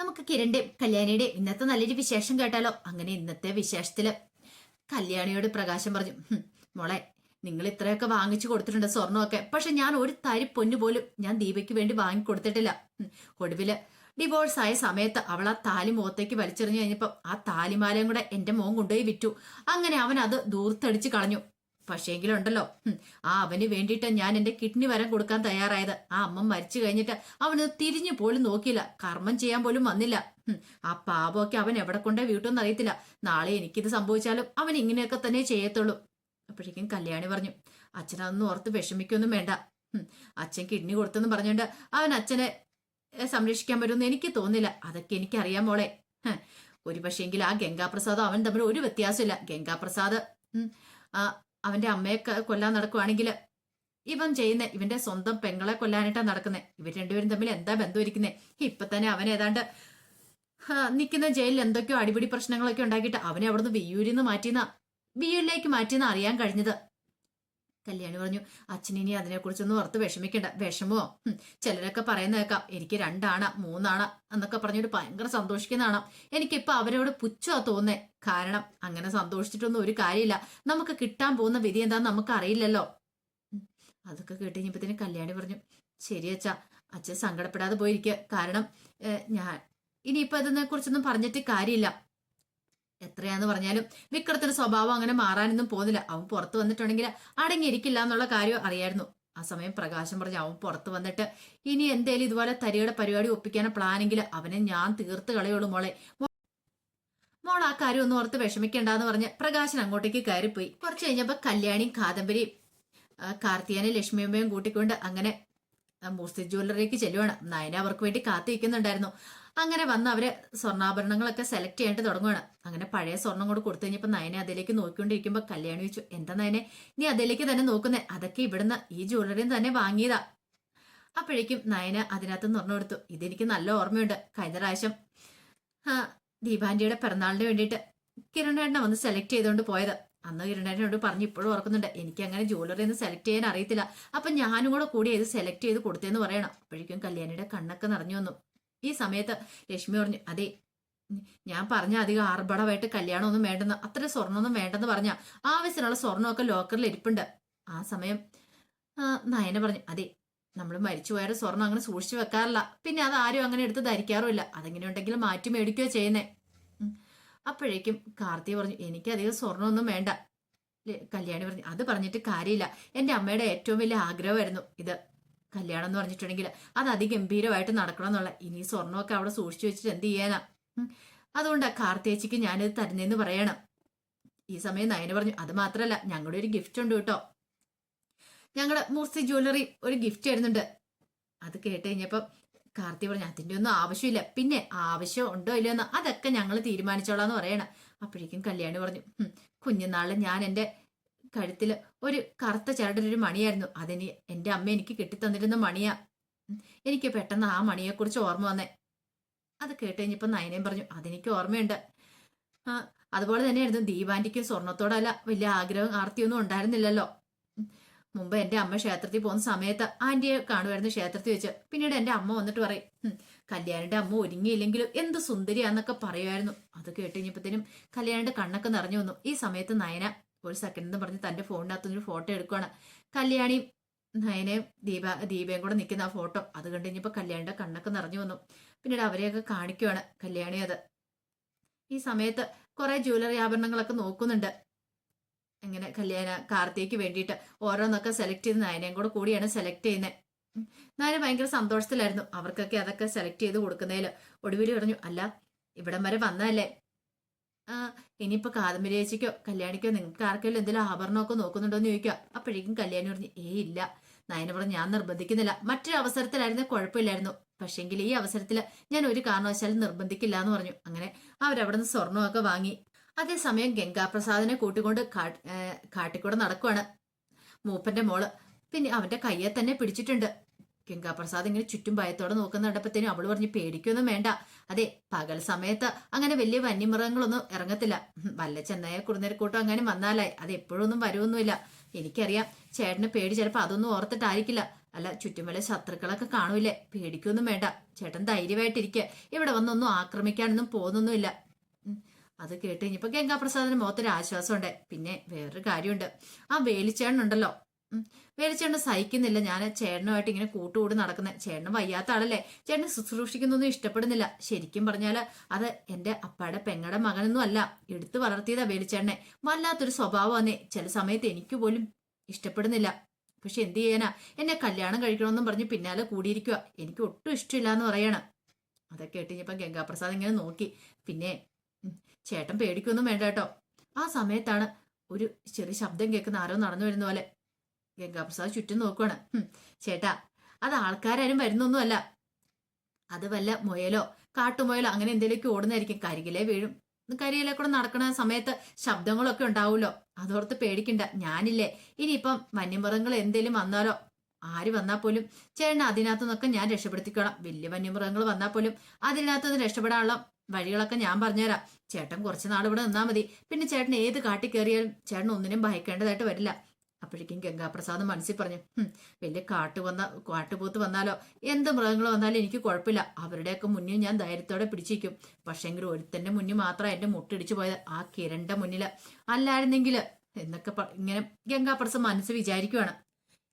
നമുക്ക് കിരണിന്റെയും കല്യാണിയുടെയും ഇന്നത്തെ നല്ലൊരു വിശേഷം കേട്ടാലോ? അങ്ങനെ ഇന്നത്തെ വിശേഷത്തിൽ കല്യാണിയോട് പ്രകാശം പറഞ്ഞു മോളെ നിങ്ങൾ ഇത്രയൊക്കെ വാങ്ങിച്ചു കൊടുത്തിട്ടുണ്ട് സ്വർണമൊക്കെ. പക്ഷെ ഞാൻ ഒരു തരി പൊന്നു പോലും ഞാൻ ദീപയ്ക്ക് വേണ്ടി വാങ്ങി കൊടുത്തിട്ടില്ല. ഒടുവിൽ ഡിവോഴ്സ് ആയ സമയത്ത് അവൾ ആ താലി മുഖത്തേക്ക് വലിച്ചെറിഞ്ഞു കഴിഞ്ഞപ്പോൾ ആ താലിമാലയും കൂടെ എന്റെ മോൻ കൊണ്ടുപോയി വിറ്റു. അങ്ങനെ അവൻ അത് ദൂർത്തടിച്ച് കളഞ്ഞു. പക്ഷേങ്കിലുണ്ടല്ലോ ആ അവന് വേണ്ടിയിട്ട് ഞാൻ എന്റെ കിഡ്നി വരം കൊടുക്കാൻ തയ്യാറായത്. ആ അമ്മ മരിച്ചു കഴിഞ്ഞിട്ട് അവന് തിരിഞ്ഞു പോലും നോക്കിയില്ല. കർമ്മം ചെയ്യാൻ പോലും വന്നില്ല. ആ പാപമൊക്കെ അവൻ എവിടെ കൊണ്ടേ വീട്ടൊന്നും അറിയത്തില്ല. നാളെ എനിക്കിത് സംഭവിച്ചാലും അവൻ ഇങ്ങനെയൊക്കെ തന്നെ ചെയ്യത്തുള്ളൂ. അപ്പോഴേക്കും കല്യാണി പറഞ്ഞു അച്ഛനതൊന്നും ഓർത്ത് വിഷമിക്കൊന്നും വേണ്ട. അച്ഛൻ കിഡ്നി കൊടുത്തെന്ന് പറഞ്ഞുകൊണ്ട് അവൻ അച്ഛനെ സംരക്ഷിക്കാൻ പറ്റുമെന്ന് എനിക്ക് തോന്നില്ല. അതൊക്കെ എനിക്കറിയാം മോളെ. ഹ്, ഒരു പക്ഷേങ്കിൽ ആ ഗംഗാപ്രസാദും അവൻ തമ്മിൽ ഒരു വ്യത്യാസമില്ല. ഗംഗാപ്രസാദ് അവന്റെ അമ്മയെ കൊല്ലാൻ നടക്കുവാണെങ്കിൽ ഇവൻ ചെയ്യുന്ന ഇവന്റെ സ്വന്തം പെങ്ങളെ കൊല്ലാനായിട്ടാ നടക്കുന്നത് ഇവർ രണ്ടുപേരും തമ്മിൽ എന്താ ബന്ധം ഇരിക്കുന്നത് ഇപ്പൊ തന്നെ അവൻ ഏതാണ്ട് നിൽക്കുന്ന ജയിലിൽ എന്തൊക്കെയോ അടിപിടി പ്രശ്നങ്ങളൊക്കെ ഉണ്ടാക്കിയിട്ട് അവനെ അവിടുന്ന് വിയൂരിൽ നിന്ന് മാറ്റിയെന്ന വിയൂരിലേക്ക് മാറ്റിയെന്ന് അറിയാൻ കഴിഞ്ഞത്. കല്യാണി പറഞ്ഞു അച്ഛനിനി അതിനെക്കുറിച്ചൊന്നും ഓർത്ത് വിഷമിക്കണ്ട. വിഷമോ? ചിലരൊക്കെ പറയുന്ന കേൾക്കാം. എനിക്ക് രണ്ടാണ മൂന്നാണ എന്നൊക്കെ പറഞ്ഞിട്ട് ഭയങ്കര സന്തോഷിക്കുന്നതാണ്. എനിക്കിപ്പോ അവരോട് പുച്ഛമാ തോന്നേ കാരണം അങ്ങനെ സന്തോഷിച്ചിട്ടൊന്നും ഒരു കാര്യമില്ല. നമുക്ക് കിട്ടാൻ പോകുന്ന വിധി എന്താന്ന് നമുക്ക് അറിയില്ലല്ലോ അതൊക്കെ കേട്ട് കല്യാണി പറഞ്ഞു ശരി അച്ഛാ. അച്ഛൻ സങ്കടപ്പെടാതെ പോയിരിക്കുക. കാരണം ഞാൻ ഇനിയിപ്പോ ഇതിനെ കുറിച്ചൊന്നും പറഞ്ഞിട്ട് കാര്യമില്ല. എത്രയാന്ന് പറഞ്ഞാലും വിക്രത്തിന്റെ സ്വഭാവം അങ്ങനെ മാറാനൊന്നും പോകുന്നില്ല. അവൻ പുറത്തു വന്നിട്ടുണ്ടെങ്കിൽ അടങ്ങിയിരിക്കില്ല എന്നുള്ള കാര്യം അറിയായിരുന്നു. ആ സമയം പ്രകാശം പറഞ്ഞ് അവൻ പുറത്ത് വന്നിട്ട് ഇനി എന്തേലും ഇതുപോലെ തരിയുടെ പരിപാടി ഒപ്പിക്കാനോ പ്ലാനെങ്കിൽ അവനെ ഞാൻ തീർത്ത് കളയുള്ളൂ മോളെ. മോൾ ആ കാര്യം ഒന്നും ഓർത്ത് വിഷമിക്കണ്ടെന്ന് പറഞ്ഞ് പ്രകാശൻ അങ്ങോട്ടേക്ക് കയറിപ്പോയി. കുറച്ച് കഴിഞ്ഞപ്പോ കല്യാണിയും കാദംബരിയും കാർത്തിയാനെ ലക്ഷ്മിയമ്മയും കൂട്ടിക്കൊണ്ട് അങ്ങനെ മൂർത്തി ജ്വല്ലറിക്ക് ചെല്ലുവാണ്. നയന അവർക്ക് വേണ്ടി കാത്തിരിക്കുന്നുണ്ടായിരുന്നു. അങ്ങനെ വന്ന് അവർ സ്വർണാഭരണങ്ങളൊക്കെ സെലക്ട് ചെയ്യേണ്ടി തുടങ്ങുകയാണ് അങ്ങനെ പഴയ സ്വർണം കൂടെ കൊടുത്തു കഴിഞ്ഞപ്പോ നയനെ അതിലേക്ക് നോക്കിക്കൊണ്ടിരിക്കുമ്പോ കല്യാണി ചോദിച്ചു എന്താ നയനെ നീ അതിലേക്ക് തന്നെ നോക്കുന്നേ? അതൊക്കെ ഇവിടുന്ന് ഈ ജ്വല്ലറിയിൽ തന്നെ വാങ്ങിയതാ. അപ്പോഴേക്കും നയന അതിനകത്ത് സ്വർണം കൊടുത്തു ഇതെനിക്ക് നല്ല ഓർമ്മയുണ്ട്. കഴിഞ്ഞ പ്രാവശ്യം ദീപാന്റിയുടെ പിറന്നാളിന് വേണ്ടിയിട്ട് കിരണേട്ടനെ വന്ന് സെലക്ട് ചെയ്തുകൊണ്ട് പോയത്. അന്ന് കിരണേട്ടനോട് പറഞ്ഞു ഇപ്പോഴും ഓർക്കുന്നുണ്ട് എനിക്ക് അങ്ങനെ ജ്വല്ലറി ഒന്ന് സെലക്ട് ചെയ്യാൻ അറിയത്തില്ല. അപ്പൊ ഞാനും കൂടെ കൂടി ഇത് സെലക്ട് ചെയ്ത് കൊടുത്തേന്ന് പറയണം. അപ്പോഴേക്കും കല്യാണിയുടെ കണ്ണൊക്കെ നിറഞ്ഞു വന്നു. ഈ സമയത്ത് ലക്ഷ്മി പറഞ്ഞു അതെ ഞാൻ പറഞ്ഞ അധികം ആർഭടമായിട്ട് കല്യാണമൊന്നും വേണ്ടെന്ന് അത്ര സ്വർണമൊന്നും വേണ്ടെന്ന് പറഞ്ഞ ആവശ്യത്തിനുള്ള സ്വർണമൊക്കെ ലോക്കറിൽ ഇരിപ്പുണ്ട്. ആ സമയം നയന പറഞ്ഞു അതെ നമ്മൾ മരിച്ചു പോയാൽ സ്വർണം അങ്ങനെ സൂക്ഷിച്ചു വെക്കാറില്ല. പിന്നെ അത് ആരും അങ്ങനെ എടുത്ത് ധരിക്കാറുമില്ല. അതെങ്ങനെ ഉണ്ടെങ്കിൽ മാറ്റി മേടിക്കുകയോ ചെയ്യുന്നേ. അപ്പോഴേക്കും കാർത്തി പറഞ്ഞു എനിക്ക് അധികം സ്വർണമൊന്നും വേണ്ട. കല്യാണി പറഞ്ഞു അത് പറഞ്ഞിട്ട് കാര്യമില്ല. എന്റെ അമ്മയുടെ ഏറ്റവും വലിയ ആഗ്രഹമായിരുന്നു ഇത്. കല്യാണം എന്ന് പറഞ്ഞിട്ടുണ്ടെങ്കിൽ അത് അതിഗംഭീരമായിട്ട് നടക്കണം എന്നുള്ള ഇനി സ്വർണമൊക്കെ അവിടെ സൂക്ഷിച്ചു വെച്ചിട്ട് എന്ത് ചെയ്യാനാ? അതുകൊണ്ട് കാർത്തേച്ചിക്ക് ഞാനിത് തരുന്നതെന്ന് പറയണം. ഈ സമയം നയന പറഞ്ഞു അത് മാത്രല്ല ഞങ്ങളുടെ ഒരു ഗിഫ്റ്റ് ഉണ്ട് കേട്ടോ. ഞങ്ങളുടെ മൂർത്തി ജ്വല്ലറി ഒരു ഗിഫ്റ്റ് തരുന്നുണ്ട്. അത് കേട്ട് കഴിഞ്ഞപ്പം കാർത്തി പറഞ്ഞു അതിന്റെ ഒന്നും ആവശ്യമില്ല. പിന്നെ ആവശ്യം ഉണ്ടോ ഇല്ലയോ എന്ന് അതൊക്കെ ഞങ്ങൾ തീരുമാനിച്ചോളാന്ന് പറയണം. അപ്പോഴേക്കും കല്യാണി പറഞ്ഞു "ഹും, കുഞ്ഞുനാളിൽ ഞാൻ എന്റെ കഴുത്തിൽ ഒരു കറുത്ത ചരടിലൊരു മണിയായിരുന്നു. അതിന് എന്റെ അമ്മ എനിക്ക് കെട്ടിത്തന്നിരുന്ന മണിയാ. എനിക്ക് പെട്ടെന്ന് ആ മണിയെക്കുറിച്ച് ഓർമ്മ വന്നേ. അത് കേട്ട് കഴിഞ്ഞപ്പോൾ നയനയും പറഞ്ഞു അതെനിക്ക് ഓർമ്മയുണ്ട്. അതുപോലെ തന്നെയായിരുന്നു. ദീപാന്റിക്കും സ്വർണത്തോടല്ല വലിയ ആഗ്രഹം ആർത്തിയൊന്നും ഉണ്ടായിരുന്നില്ലല്ലോ. മുമ്പ് എന്റെ അമ്മ ക്ഷേത്രത്തിൽ പോകുന്ന സമയത്ത് ആന്റിയെ കാണുമായിരുന്നു ക്ഷേത്രത്തിൽ വെച്ച്. പിന്നീട് എന്റെ അമ്മ വന്നിട്ട് പറയും കല്യാണിന്റെ അമ്മ ഒരുങ്ങിയില്ലെങ്കിലും എന്ത് സുന്ദരിയാന്നൊക്കെ പറയുമായിരുന്നു. അത് കേട്ട് കഴിഞ്ഞപ്പോഴത്തേനും കല്യാണിന്റെ കണ്ണൊക്കെ നിറഞ്ഞു വന്നു. ഈ സമയത്ത് നയന ഒരു സെക്കൻഡ് എന്ന് പറഞ്ഞ് ഫോണിനകത്ത് ഒരു ഫോട്ടോ എടുക്കുവാണ്. കല്യാണി നയനയും ദീപ ദീപയും കൂടെ നിൽക്കുന്ന ആ ഫോട്ടോ അത് കണ്ടുകഴിഞ്ഞപ്പോൾ കല്യാണിന്റെ കണ്ണൊക്കെ നിറഞ്ഞു വന്നു. പിന്നീട് അവരെയൊക്കെ കാണിക്കുവാണ് കല്യാണി അത്. ഈ സമയത്ത് കുറെ ജ്വല്ലറി ആഭരണങ്ങളൊക്കെ നോക്കുന്നുണ്ട്. എങ്ങനെ കല്യാണ കാർത്തിക്ക് വേണ്ടിയിട്ട് ഓരോന്നൊക്കെ സെലക്ട് ചെയ്ത് നയനയും കൂടെ കൂടിയാണ് സെലക്ട് ചെയ്യുന്നത് നയന ഭയങ്കര സന്തോഷത്തിലായിരുന്നു. അവർക്കൊക്കെ അതൊക്കെ സെലക്ട് ചെയ്ത് കൊടുക്കുന്നതിൽ ഒടുവിൽ പറഞ്ഞു അല്ല ഇവിടം വരെ വന്നതല്ലേ? ആ ഇനിയിപ്പോ കാദംബരി ചേച്ചിക്കോ കല്യാണിക്കോ നിങ്ങൾക്ക് ആർക്കെങ്കിലും എന്തെങ്കിലും ആഭരണമൊക്കെ നോക്കുന്നുണ്ടോ എന്ന് ചോദിക്കുക അപ്പോഴേക്കും കല്യാണി പറഞ്ഞു ഏ ഇല്ല. നയന പറഞ്ഞു ഞാൻ നിർബന്ധിക്കുന്നില്ല. മറ്റൊരു അവസരത്തിലായിരുന്നു കുഴപ്പമില്ലായിരുന്നു. പക്ഷെങ്കിൽ ഈ അവസരത്തിൽ ഞാൻ ഒരു കാരണവശാലും നിർബന്ധിക്കില്ല എന്ന് പറഞ്ഞു. അങ്ങനെ അവരവിടെ നിന്ന് സ്വർണമൊക്കെ വാങ്ങി. അതേസമയം ഗംഗാപ്രസാദിനെ കൂട്ടിക്കൊണ്ട് കാട്ടിക്കൂടെ നടക്കുവാണ്. മൂപ്പന്റെ മോൾ. പിന്നെ അവന്റെ കയ്യെ തന്നെ പിടിച്ചിട്ടുണ്ട്. ഗംഗാപ്രസാദ് ഇങ്ങനെ ചുറ്റും ഭയത്തോടെ നോക്കുന്ന കണ്ടപ്പോഴത്തേനും അവൾ പറഞ്ഞു പേടിക്കൊന്നും വേണ്ട. അതെ പകൽ സമയത്ത് അങ്ങനെ വലിയ വന്യമൃഗങ്ങളൊന്നും ഇറങ്ങത്തില്ല. വല്ല ചെന്നായ കുറുനേരക്കൂട്ടം അങ്ങനെ വന്നാലായി. അത് എപ്പോഴൊന്നും വരുമൊന്നുമില്ല എനിക്കറിയാം ചേട്ടന് പേടി ചിലപ്പോൾ അതൊന്നും ഓർത്തിട്ടായിരിക്കില്ല. അല്ല ചുറ്റും വല്ല ശത്രുക്കളൊക്കെ കാണൂലേ പേടിക്കൊന്നും വേണ്ട. ചേട്ടൻ ധൈര്യമായിട്ടിരിക്കുക ഇവിടെ വന്നൊന്നും ആക്രമിക്കാനൊന്നും പോകുന്നൊന്നുമില്ല. അത് കേട്ട് കഴിഞ്ഞപ്പോ ഗംഗാപ്രസാദിന് മുഖത്തൊരു ആശ്വാസമുണ്ട്. പിന്നെ വേറൊരു കാര്യമുണ്ട്. ആ വേലിച്ചേട്ടനുണ്ടല്ലോ. ഉം. വേലിച്ചേട്ടൻ സഹിക്കുന്നില്ല. ഞാൻ ചേട്ടനുമായിട്ട് ഇങ്ങനെ കൂട്ടുകൂടി നടക്കുന്നത് ചേട്ടന് വയ്യാത്ത ആളല്ലേ. ചേട്ടനെ ശുശ്രൂഷിക്കുന്നൊന്നും ഇഷ്ടപ്പെടുന്നില്ല. ശരിക്കും പറഞ്ഞാൽ അത് എന്റെ അപ്പയുടെ പെങ്ങടെ മകനൊന്നും അല്ല. എടുത്തു വളർത്തിയതാ വേലിച്ചേട്ടനെ വല്ലാത്തൊരു സ്വഭാവമാന്നേ. ചില സമയത്ത് എനിക്ക് പോലും ഇഷ്ടപ്പെടുന്നില്ല. പക്ഷെ എന്ത് ചെയ്യാനാ? എന്നെ കല്യാണം കഴിക്കണമെന്നും പറഞ്ഞ് പിന്നാലെ കൂടിയിരിക്കുക എനിക്ക് ഒട്ടും ഇഷ്ടമില്ല എന്ന് പറയണം. അതൊക്കെ കേട്ട് ഗംഗാപ്രസാദ് ഇങ്ങനെ നോക്കി. പിന്നെ ചേട്ടൻ പേടിക്കൊന്നും വേണ്ട കേട്ടോ. ആ സമയത്താണ് ഒരു ചെറിയ ശബ്ദം കേൾക്കുന്ന ആരോ നടന്നു വരുന്ന പോലെ. ഗംഗാപ്രസാദ് ചുറ്റും നോക്കുവാണ്. "ഹും, ചേട്ടാ അത് ആൾക്കാരും വരുന്നൊന്നുമല്ല. അത് വല്ല മുയലോ കാട്ടുമുയലോ അങ്ങനെ എന്തെങ്കിലുമൊക്കെ ഓടുന്നതായിരിക്കും. കരികിലേ വീഴും. കരിയിലെ കൂടെ നടക്കുന്ന സമയത്ത് ശബ്ദങ്ങളൊക്കെ ഉണ്ടാവുമല്ലോ. അതോർത്ത് പേടിക്കണ്ട. ഞാനില്ലേ. ഇനിയിപ്പം വന്യമൃഗങ്ങൾ എന്തേലും വന്നാലോ? ആര് വന്നാൽ പോലും ചേട്ടൻ അതിനകത്തു നിന്നൊക്കെ ഞാൻ രക്ഷപ്പെടുത്തിക്കോളാം. വലിയ വന്യമൃഗങ്ങൾ വന്നാൽ പോലും അതിനകത്ത് നിന്ന് രക്ഷപ്പെടാനുള്ള വഴികളൊക്കെ ഞാൻ പറഞ്ഞുതരാം. ചേട്ടൻ കുറച്ച് നാൾ ഇവിടെ നിന്നാൽ മതി. പിന്നെ ചേട്ടൻ ഏത് കാട്ടിൽ കയറിയാലും ചേട്ടൻ ഒന്നിനും ഭയക്കേണ്ടതായിട്ട് വരില്ല. അപ്പോഴേക്കും ഗംഗാപ്രസാദ് മനസ്സിൽ പറഞ്ഞു വലിയ കാട്ടു വന്ന കാട്ടുപോത്ത് വന്നാലോ? എന്ത് മൃഗങ്ങൾ വന്നാലും എനിക്ക് കുഴപ്പമില്ല. അവരുടെയൊക്കെ മുന്നിൽ ഞാൻ ധൈര്യത്തോടെ പിടിച്ചിരിക്കും. പക്ഷേങ്കിൽ ഒരുത്തന്റെ മുന്നിൽ മാത്രം എന്റെ മുട്ടിടിച്ചു പോയത് ആ കിരണ്ട മുന്നിൽ അല്ലായിരുന്നെങ്കിൽ എന്നൊക്കെ ഇങ്ങനെ ഗംഗാപ്രസാദ് മനസ്സ് വിചാരിക്കുവാണ്.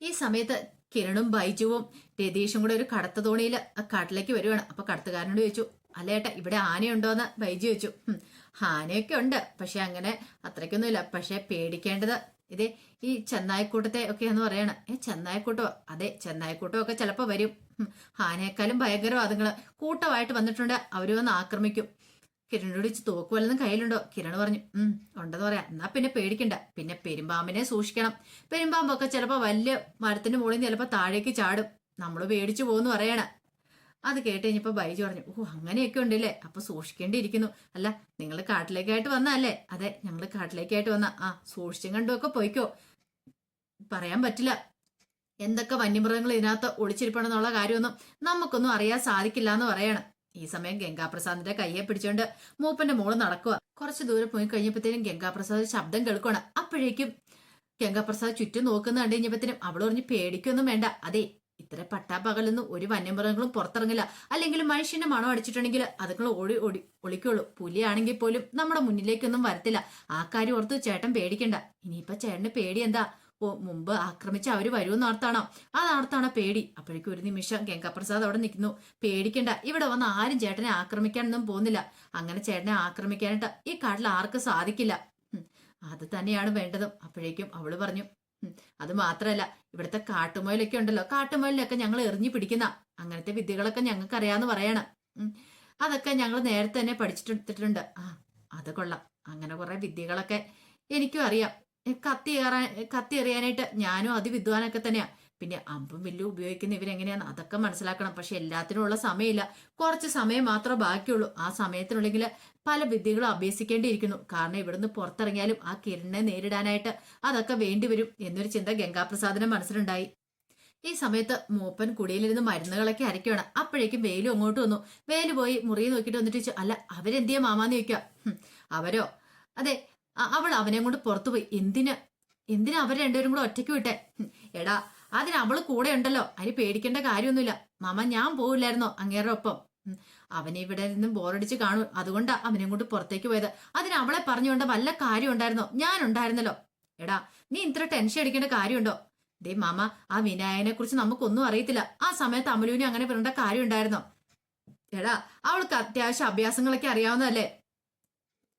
ഈ സമയത്ത് കിരണും ബൈജുവും രതീഷും കൂടെ ഒരു കടത്ത തോണിയിൽ കാട്ടിലേക്ക് വരുവാണ്. അപ്പൊ കടത്തുകാരനോട് ചോദിച്ചു അല്ല ഏട്ടാ ഇവിടെ ആനയുണ്ടോന്ന്? ബൈജു ചോദിച്ചു "ഹും, ആനയൊക്കെ ഉണ്ട്. പക്ഷെ അങ്ങനെ അത്രയ്ക്കൊന്നുമില്ല. പക്ഷെ പേടിക്കേണ്ടത് ഇതേ ഈ ചെന്നായിക്കൂട്ടത്തെ ഒക്കെ എന്ന് പറയണ. ഏ ചെന്നായിക്കൂട്ടോ? അതെ ചെന്നായിക്കൂട്ടം ഒക്കെ ചിലപ്പോൾ വരും ആനയെക്കാളും അതുങ്ങൾ കൂട്ടമായിട്ട് വന്നിട്ടുണ്ട്. അവർ വന്ന് ആക്രമിക്കും. കിരണിനോട് തോക്ക് വല്ലതും കയ്യിലുണ്ടോ? കിരൺ പറഞ്ഞു. ഉം ഉണ്ടെന്ന് പറയാം. എന്നാ പിന്നെ പേടിക്കണ്ട. പിന്നെ പെരുമ്പാമ്പിനെ സൂക്ഷിക്കണം. പെരുമ്പാമ്പൊക്കെ ചിലപ്പോൾ വലിയ മരത്തിന്റെ മുകളിൽ നിന്ന് ചിലപ്പോൾ താഴേക്ക് ചാടും. നമ്മൾ പേടിച്ചു പോകുന്നു പറയണ. അത് കേട്ട് കഴിഞ്ഞപ്പോ ബൈജു പറഞ്ഞു ഓ അങ്ങനെയൊക്കെ ഉണ്ടല്ലേ? അപ്പൊ സൂക്ഷിക്കേണ്ടിയിരിക്കുന്നു. അല്ല നിങ്ങൾ കാട്ടിലേക്കായിട്ട് വന്നല്ലേ അതെ ഞങ്ങൾ കാട്ടിലേക്കായിട്ട് വന്ന. ആ സൂക്ഷിച്ചും കണ്ടുമൊക്കെ പോയിക്കോ. പറയാൻ പറ്റില്ല. എന്തൊക്കെ വന്യമൃഗങ്ങൾ ഇതിനകത്ത് ഒളിച്ചിരിപ്പണെന്നുള്ള കാര്യമൊന്നും നമുക്കൊന്നും അറിയാൻ സാധിക്കില്ല എന്ന് പറയാണ്. ഈ സമയം ഗംഗാപ്രസാദിന്റെ കയ്യെ പിടിച്ചോണ്ട് മൂപ്പന്റെ മോൾ നടക്കുക കുറച്ച് ദൂരം പോയി കഴിഞ്ഞപ്പോഴത്തേനും ഗംഗാപ്രസാദ് ശബ്ദം കേൾക്കുകയാണ് അപ്പോഴേക്കും ഗംഗാപ്രസാദ് ചുറ്റും നോക്കുന്ന കണ്ടു കഴിഞ്ഞപ്പോഴത്തേനും അവൾ പറഞ്ഞ് പേടിക്കൊന്നും വേണ്ട. അതെ ഇത്ര പട്ടാപ്പകലൊന്നും ഒരു വന്യമൃഗങ്ങളും പുറത്തിറങ്ങില്ല. അല്ലെങ്കിൽ മനുഷ്യന്റെ മണം അടിച്ചിട്ടുണ്ടെങ്കിൽ അതുങ്ങൾ ഓടി ഓടി ഒളിക്കുള്ളൂ. പുലിയാണെങ്കിൽ പോലും നമ്മുടെ മുന്നിലേക്കൊന്നും വരത്തില്ല. ആ കാര്യം ഓർത്ത് ചേട്ടൻ പേടിക്കണ്ട. ഇനിയിപ്പൊ ചേട്ടന് പേടി എന്താ? ഓ മുമ്പ് ആക്രമിച്ച് അവർ വരുമെന്ന് ഓർത്താണോ. അതാർത്താണോ പേടി. അപ്പോഴേക്കും ഒരു നിമിഷം ഗംഗാപ്രസാദ് അവിടെ നിൽക്കുന്നു. പേടിക്കണ്ട. ഇവിടെ വന്ന് ആരും ചേട്ടനെ ആക്രമിക്കാനൊന്നും പോകുന്നില്ല. അങ്ങനെ ചേട്ടനെ ആക്രമിക്കാനായിട്ട് ഈ കാട്ടിൽ ആർക്കും സാധിക്കില്ല. അത് തന്നെയാണ് വേണ്ടതും. അപ്പോഴേക്കും അവൾ പറഞ്ഞു "ഹും, അത് മാത്രല്ല ഇവിടുത്തെ കാട്ടുമുയലൊക്കെ ഉണ്ടല്ലോ കാട്ടുമുയലിനൊക്കെ ഞങ്ങൾ എറിഞ്ഞു പിടിക്കുന്ന അങ്ങനത്തെ വിദ്യകളൊക്കെ ഞങ്ങൾക്ക് അറിയാന്ന് പറയണം അതൊക്കെ ഞങ്ങൾ നേരത്തെ തന്നെ പഠിച്ചിട്ടെടുത്തിട്ടുണ്ട്. ആ അത് കൊള്ളാം. അങ്ങനെ കുറെ വിദ്യകളൊക്കെ എനിക്കും അറിയാം. കത്തി കയറാൻ കത്തി എറിയാനായിട്ട് ഞാനും അതിവിദ്വാനൊക്കെ തന്നെയാ. പിന്നെ അമ്പും വില്ലും ഉപയോഗിക്കുന്ന ഇവരെങ്ങനെയാണ്? അതൊക്കെ മനസ്സിലാക്കണം. പക്ഷെ എല്ലാത്തിനും ഉള്ള സമയമില്ല. കുറച്ച് സമയം മാത്രമേ ബാക്കിയുള്ളൂ. ആ സമയത്തിനുള്ളിൽ പല വിദ്യകളും അഭ്യസിക്കേണ്ടിയിരിക്കുന്നു. കാരണം ഇവിടുന്ന് പുറത്തിറങ്ങിയാലും ആ കിരണിനെ നേരിടാനായിട്ട് അതൊക്കെ വേണ്ടിവരും എന്നൊരു ചിന്ത ഗംഗാപ്രസാദിന്റെ മനസ്സിലുണ്ടായി. ഈ സമയത്ത് മൂപ്പൻ കുടിയിലിരുന്ന് മരുന്നുകളൊക്കെ അരയ്ക്കുകയാണ് അപ്പോഴേക്കും വേലു അങ്ങോട്ട് വന്നു. വേലു പോയി മുറിയിൽ നോക്കിയിട്ട് വന്നിട്ട് ചോദിച്ചു അല്ല അവരെന്തിയാ മാമാന്ന് ചോദിക്കുക? അവരോ? അതെ അവൾ അവനെ കൊണ്ട് പുറത്തുപോയി. എന്തിന്? എന്തിനാ അവർ രണ്ടുപേരും കൂടെ ഒറ്റയ്ക്ക് വിട്ടെ? എടാ അതിന് അവൾ കൂടെ ഉണ്ടല്ലോ. അതിന് പേടിക്കേണ്ട കാര്യമൊന്നുമില്ല. മാമ ഞാൻ പോവില്ലായിരുന്നോ അങ്ങേരുടെ ഒപ്പം? അവനെ ഇവിടെ നിന്നും ബോറടിച്ച് കാണും. അതുകൊണ്ടാ അവനെ കൊണ്ട് പുറത്തേക്ക് പോയത്. അതിന് അവളെ പറഞ്ഞുകൊണ്ട് വല്ല കാര്യം ഉണ്ടായിരുന്നോ? ഞാൻ ഉണ്ടായിരുന്നല്ലോ. എടാ നീ ഇത്ര ടെൻഷൻ അടിക്കേണ്ട കാര്യമുണ്ടോ? ദേ മാമ ആ വിനായകനെ കുറിച്ച് നമുക്കൊന്നും അറിയത്തില്ല. ആ സമയത്ത് അമലുവിനെ അങ്ങനെ വരേണ്ട കാര്യം ഉണ്ടായിരുന്നോ എടാ അവൾക്ക് അത്യാവശ്യം അഭ്യാസങ്ങളൊക്കെ അറിയാവുന്നതല്ലേ?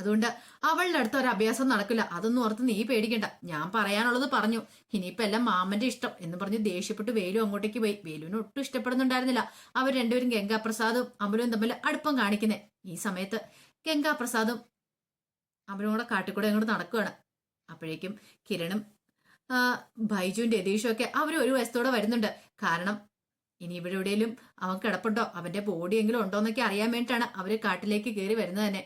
അതുകൊണ്ട് അവളുടെ അടുത്ത് ഒരു അഭ്യാസം നടക്കില്ല. അതൊന്നും ഓർത്ത് നീ പേടിക്കണ്ട. ഞാൻ പറയാനുള്ളത് പറഞ്ഞു. ഇനിയിപ്പോ എല്ലാം മാമന്റെ ഇഷ്ടം എന്ന് പറഞ്ഞ് ദേഷ്യപ്പെട്ട് വേലു അങ്ങോട്ടേക്ക് പോയി. വേലുവിന് ഒട്ടും ഇഷ്ടപ്പെടുന്നുണ്ടായിരുന്നില്ല. അവർ രണ്ടുപേരും ഗംഗാപ്രസാദും അമലും തമ്മിൽ അടുപ്പം കാണിക്കുന്നേ. ഈ സമയത്ത് ഗംഗാപ്രസാദും അമലും കൂടെ കാട്ടിക്കൂടെ അങ്ങോട്ട് നടക്കുകയാണ്. അപ്പോഴേക്കും കിരണും ബൈജുവിന്റെ ബൈജുവും രതീഷും ഒക്കെ അവർ ഒരു വയസ്സത്തോടെ വരുന്നുണ്ട്. കാരണം ഇനി ഇവിടെ എവിടെയെങ്കിലും അവൻ കിടപ്പുണ്ടോ? അവന്റെ ബോഡി എങ്കിലും ഉണ്ടോ എന്നൊക്കെ അറിയാൻ വേണ്ടിയിട്ടാണ് അവർ കാട്ടിലേക്ക് കയറി വരുന്നത് തന്നെ.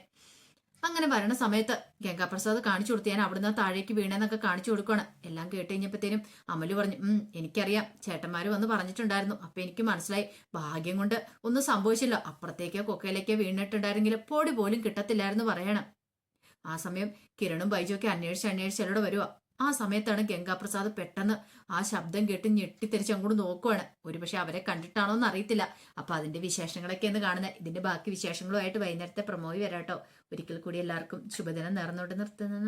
അങ്ങനെ വരണ സമയത്ത് ഗംഗാപ്രസാദ് കാണിച്ചു കൊടുത്ത് ഞാൻ അവിടുന്ന് താഴേക്ക് വീണെന്നൊക്കെ കാണിച്ചു കൊടുക്കുകയാണ് എല്ലാം കേട്ട് കഴിഞ്ഞപ്പോഴത്തേനും അമൽ പറഞ്ഞു ഉം എനിക്കറിയാം. ചേട്ടന്മാര് വന്ന് പറഞ്ഞിട്ടുണ്ടായിരുന്നു. അപ്പൊ എനിക്ക് മനസ്സിലായി. ഭാഗ്യം കൊണ്ട് ഒന്നും സംഭവിച്ചില്ല. അപ്പുറത്തേക്കോ കൊക്കയിലേക്കോ വീണിട്ടുണ്ടായിരുന്നെങ്കിൽ പൊടി പോലും കിട്ടത്തില്ലായിരുന്നു പറയണം. ആ സമയം കിരണും ബൈജുമൊക്കെ അന്വേഷിച്ച് അന്വേഷിച്ച് വരുവാ. ആ സമയത്താണ് ഗംഗാപ്രസാദ് പെട്ടെന്ന് ആ ശബ്ദം കേട്ട് ഞെട്ടിത്തെരിച്ച് അങ്ങോട്ട് നോക്കുവാണ്. ഒരുപക്ഷെ അവരെ കണ്ടിട്ടാണോ എന്ന് അറിയത്തില്ല. അപ്പൊ അതിന്റെ വിശേഷങ്ങളൊക്കെ എന്ന് കാണുന്നത് ഇതിന്റെ ബാക്കി വിശേഷങ്ങളുമായിട്ട് വൈകുന്നേരത്തെ പ്രമോയി വരാട്ടോ. ഒരിക്കൽ കൂടി എല്ലാവർക്കും ശുഭദിനം നേർന്നോട്ട് നിർത്തുന്നു.